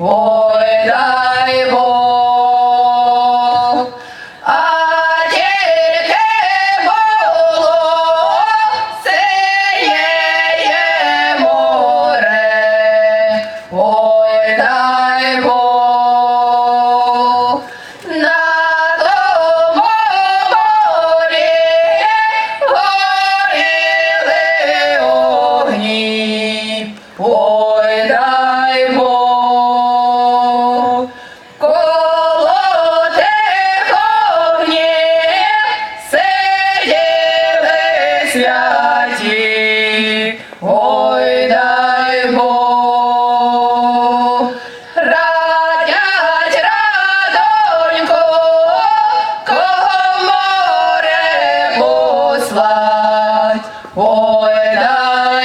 お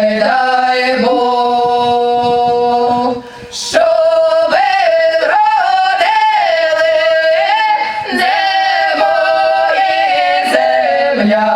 дай дай Бог, що ви родили, де моя земля.